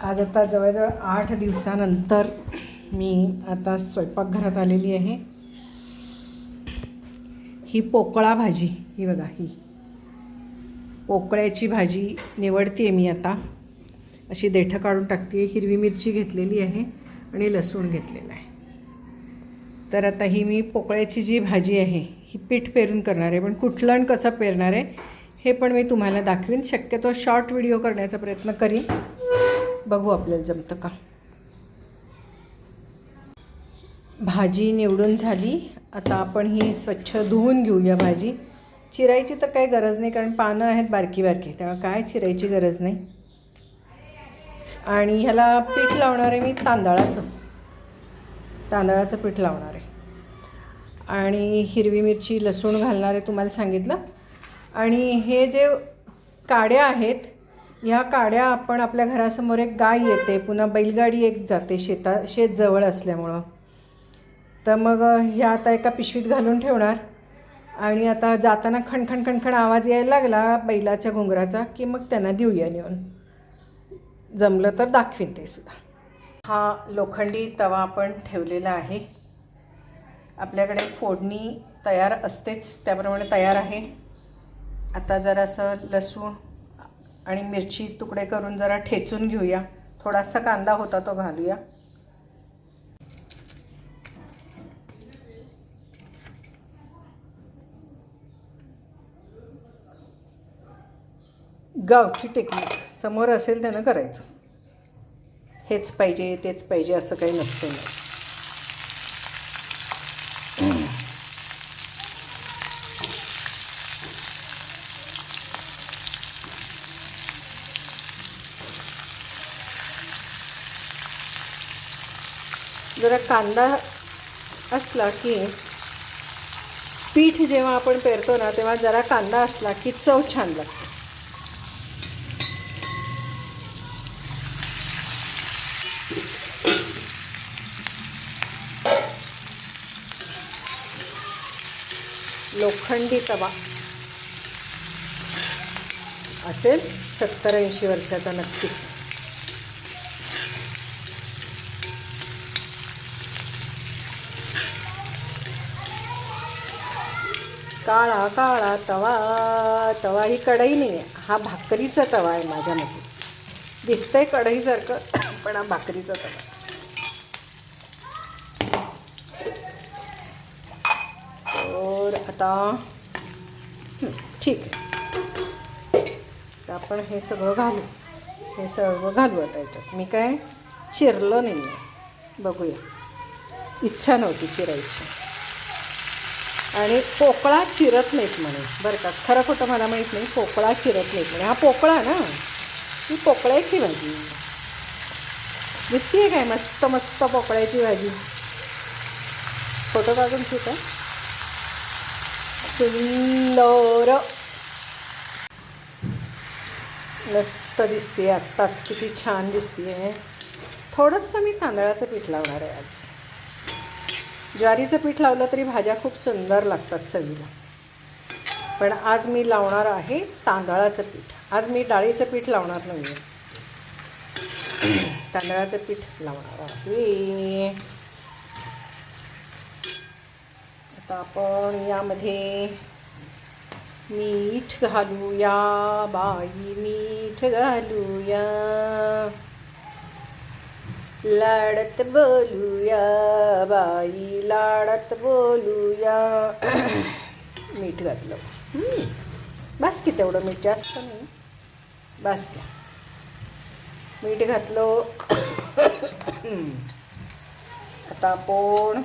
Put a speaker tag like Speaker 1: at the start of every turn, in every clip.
Speaker 1: आज आता जवळजवळ आठ दिवसानंतर मी आता स्वयंपाकघरात आलेली आहे. ही पोकळा भाजी ही बघा ही. पोकळ्याची भाजी निवडते आहे मी आता. अशी देठं काढून टाकते हिरवी मिरची घेतलेली आहे आणि लसूण घेतलेलं आहे. तर आता ही मी पोकळ्याची जी भाजी आहे ही पीठ पेरून करणार आहे. पण कुठलं आणि कसं पेरणार आहे हे पण मी तुम्हाला दाखवीन. शक्यतो शॉर्ट व्हिडिओ करण्याचा प्रयत्न करीन. बघू आपल्याला जमतं का. भाजी निवडून झाली. आता आपण ही स्वच्छ धुवून घेऊया भाजी. चिरायची तर काही गरज नाही कारण पानं आहेत बारकी बारकी त्यामुळे काय चिरायची गरज नाही. आणि ह्याला पीठ लावणार आहे मी तांदळाचं. तांदळाचं पीठ लावणार आहे. आणि हिरवी मिरची लसूण घालणार आहे तुम्हाला सांगितलं. आणि हे जे काड्या आहेत ह्या काड्या आपण आपल्या घरासमोर एक गाय येते पुन्हा बैलगाडी एक जाते शेता शेत जवळ असल्यामुळं. तर मग ह्या आता एका पिशवीत घालून ठेवणार. आणि आता जाताना खणखण खणखण आवाज यायला लागला बैलाच्या घुंगराचा की मग त्यांना देऊया नेऊन. जमलं तर दाखवीन ते सुद्धा. हा लोखंडी तवा आपण ठेवलेला आहे. आपल्याकडे फोडणी तयार असतेच त्याप्रमाणे तयार आहे. आता जरासं लसूण आणि मिरची तुकडे करून जरा ठेचून घेऊया. थोडासा कांदा होता तो घालूया. गावठी टेक्निक समोर असेल त्यानं करायचं. हेच पाहिजे तेच पाहिजे असं काही नसतं. जरा कांदा असला की पीठ जेव्हा आपण पेरतो ना तेव्हा जरा कांदा असला की चव छान लागते. लोखंडी तवा. असेल सत्तर ऐंशी वर्षाचा नक्कीच. काळा काळा तवा तवा ही कढई नाही आहे. हा भाकरीचा तवा आहे माझ्या मते. दिसतंय कढईसारखं पण हा भाकरीचा तवा तर आता ठीक आहे. तर आपण हे सगळं घालू. हे सगळं घालू आता याच्यात. मी काय चिरलं नाही आहे बघूया. इच्छा नव्हती चिरायची. आणि पोकळा चिरत नाहीत म्हणे. बरं का खरं खोटं मला माहीत नाही पोकळा चिरत नाहीत म्हणे. हा पोकळा ना? ही पोकळ्याची भाजी. दिसतीये काय मस्त मस्त पोकळ्याची भाजी? फोटो काढून ठीक आहे सुंदर. मस्त दिसते आत्ताच किती छान दिसते थोडंसं मी तांदळाचं पीठ लावणार आहे आज. ज्वारीचं पीठ लावलं तरी भाज्या खूप सुंदर लागतात चवीला. पण आज मी लावणार आहे तांदळाचं पीठ. आज मी डाळीचं पीठ लावणार नाही आहे तांदळाचं पीठ लावणार आहे. आता आपण यामध्ये मीठ घालूया बाई मीठ घालूया. लाडत बोलूया बाई लाडत बोलूया. मीठ घातलं. बस की तेवढं मीठ जास्त नाही. बस घ्या मीठ घातलं. आता आपण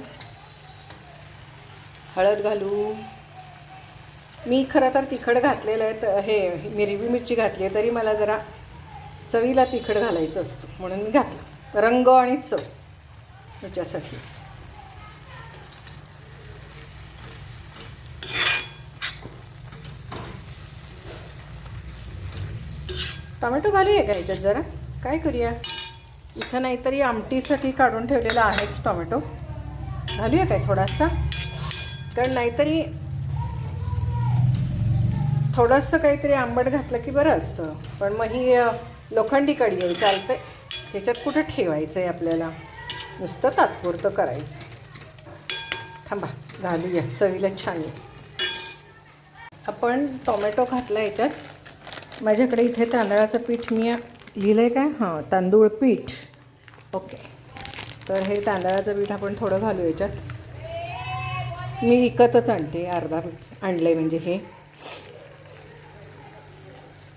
Speaker 1: हळद घालू. मी खरं तर तिखट घातलेलं आहे तर हे मिरवी मिरची घातली आहे तरी मला जरा चवीला तिखट घालायचं असतं म्हणून मी घातलं. रंग आणि चव ह्याच्यासाठी टोमॅटो घालूया का ह्याच्यात जरा? काय करूया? इथं नाहीतरी आमटीसाठी काढून ठेवलेला आहेच टोमॅटो. घालूया काय थोडासा? कारण नाहीतरी थोडंसं काहीतरी आंबट घातलं की बरं असतं. पण मग ही लोखंडी कढी आहे चालते त्याच्यात कुठं ठेवायचं आहे आपल्याला? नुसतं तात्पुरतं करायचं. थांबा घालूया चवीला छान आहे. आपण टोमॅटो घातला याच्यात. माझ्याकडे इथे तांदळाचं पीठ मी लिहिलं आहे काय? हां तांदूळ पीठ. ओके. तर हे तांदळाचं पीठ आपण थोडं घालू याच्यात. मी विकतच आणते अर्धा आणलं आहे म्हणजे हे.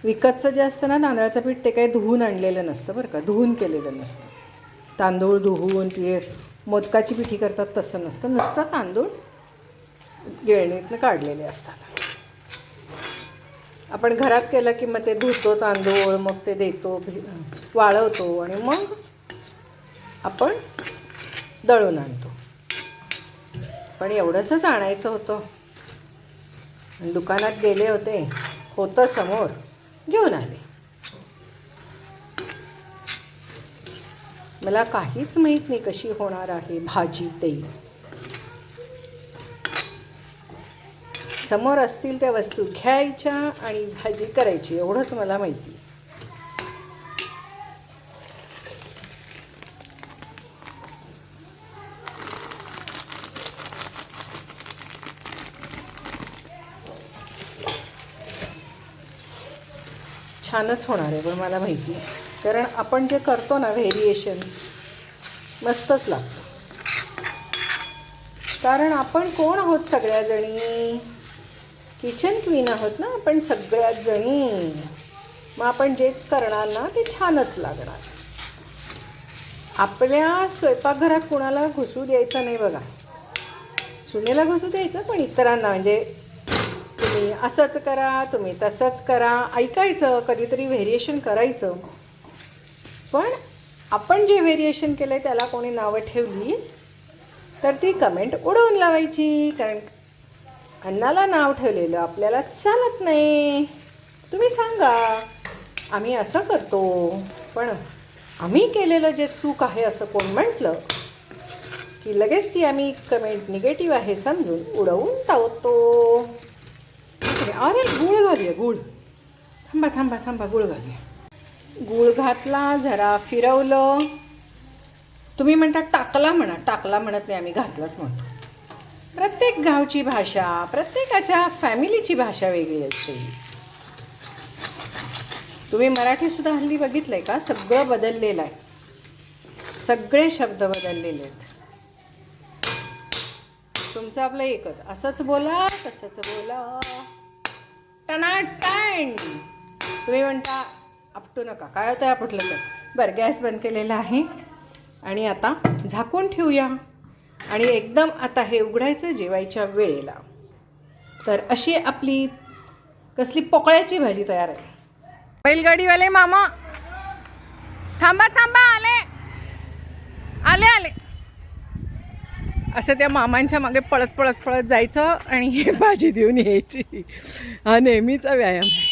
Speaker 1: विकतचं जे असतं ना तांदळाचं पीठ ते काही धुवून आणलेलं नसतं बरं का. धुवून केलेलं नसतं. तांदूळ धुवून ते मोदकाची पिठी करतात तसं नसतं. नुसतं तांदूळ गिळणीतनं काढलेले असतात. आपण घरात केलं की मग ते धुतो तांदूळ मग ते देतो वाळवतो आणि मग आपण दळून आणतो. पण एवढंसंच आणायचं होतं. आणि दुकानात गेले होते होतं समोर. घेऊन आले. मला काहीच माहीत नाही कशी होणार आहे भाजी ते. समोर असतील त्या वस्तू घ्यायच्या आणि भाजी करायची एवढंच मला माहिती. छानच होणार आहे पण मला माहिती आहे. कारण आपण जे करतो ना व्हेरिएशन मस्तच लागतं. कारण आपण कोण आहोत सगळ्याजणी? किचन क्वीन आहोत ना आपण सगळ्याच जणी मग आपण जेच करणार ना ते छानच लागणार. आपल्या स्वयंपाकघरात कुणाला घुसू द्यायचं नाही बघा. सुनेला घुसू द्यायचं पण इतरांना म्हणजे तुम्ही असंच करा तुम्ही तसंच करा. ऐकायचं कधीतरी व्हेरिएशन करायचं. पण आपण जे व्हेरिएशन केलं आहे त्याला कोणी नावं ठेवली तर ती कमेंट उडवून लावायची. कारण अन्नाला नाव ठेवलेलं आपल्याला चालत नाही. तुम्ही सांगा आम्ही असं करतो. पण आम्ही केलेलं जे चूक आहे असं कोण म्हटलं? की लगेच ती आम्ही कमेंट निगेटिव्ह आहे समजून उडवून टावतो अरे गुळ घालूया गुळ. थांबा थांबा थांबा गुळ घालूया. गुळ घातला जरा फिरवलं. तुम्ही म्हणता टाकला म्हणा. टाकला म्हणत नाही आम्ही घातलाच म्हणतो. प्रत्येक गावची भाषा प्रत्येकाच्या फॅमिलीची भाषा वेगळी असते. तुम्ही मराठीसुद्धा हल्ली बघितलं आहे का? सगळं बदललेलं आहे. सगळे शब्द बदललेले आहेत. तुमचं आपलं एकच. असंच बोला तसंच बोला. टनाटण तुम्ही म्हणता आपटू नका. काय होतं आपटलं तर? बरं गॅस बंद केलेला आहे. आणि आता झाकून ठेवूया. आणि एकदम आता हे उघडायचं जेवायच्या वेळेला. तर अशी आपली कसली पोकळ्याची भाजी तयार आहे. बैलगाडीवाले मामा. थांबा थांबा आले. आले आले. असं त्या मामांच्या मागे पळत पळत पळत जायचं आणि हे भाजी देऊन यायची. हा नेहमीचा व्यायाम आहे.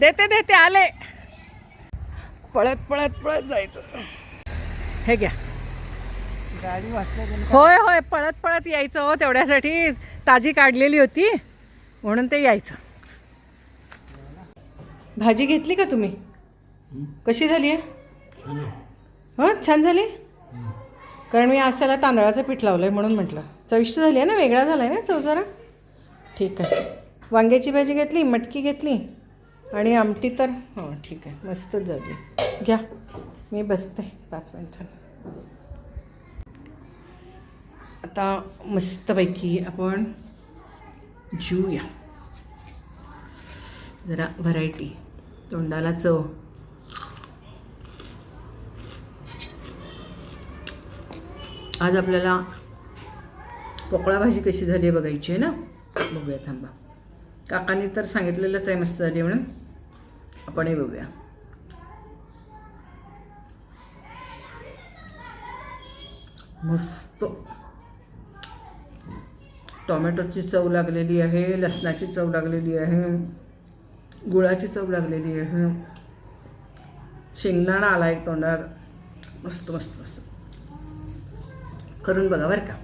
Speaker 1: देते देते आले. पळत पळत पळत जायचं. हे घ्या.
Speaker 2: गाडी
Speaker 1: होय होय पळत पळत यायचं हो तेवढ्यासाठी. ताजी काढलेली होती म्हणून ते यायचं. भाजी घेतली का तुम्ही? कशी झाली आहे? हो छान झाली? कारण मी आज त्याला तांदळाचं पीठ लावलं आहे म्हणून म्हटलं. चविष्ट झाली आहे ना वेगळा झाला आहे ना चव जरा? ठीक आहे. वांग्याची भाजी घेतली मटकी घेतली आणि आमटी तर हो ठीक आहे. मस्तच झाली. घ्या. मी बसते पाच मिनटांनी आता मस्तपैकी आपण जेऊया जरा व्हरायटी तोंडाला चव. आज आपल्याला पोकळा भाजी कशी झाली आहे बघायची आहे ना? बघूया थांबा. काकांनी तर सांगितलेलंच आहे मस्त झाली म्हणून. आपणही बघूया. मस्त. टोमॅटोची चव लागलेली आहे लसणाची चव लागलेली आहे गुळाची चव लागलेली आहे. शेंगदाणा आला एक तोंडावर. मस्त मस्त मस्त. करून बघा बरं का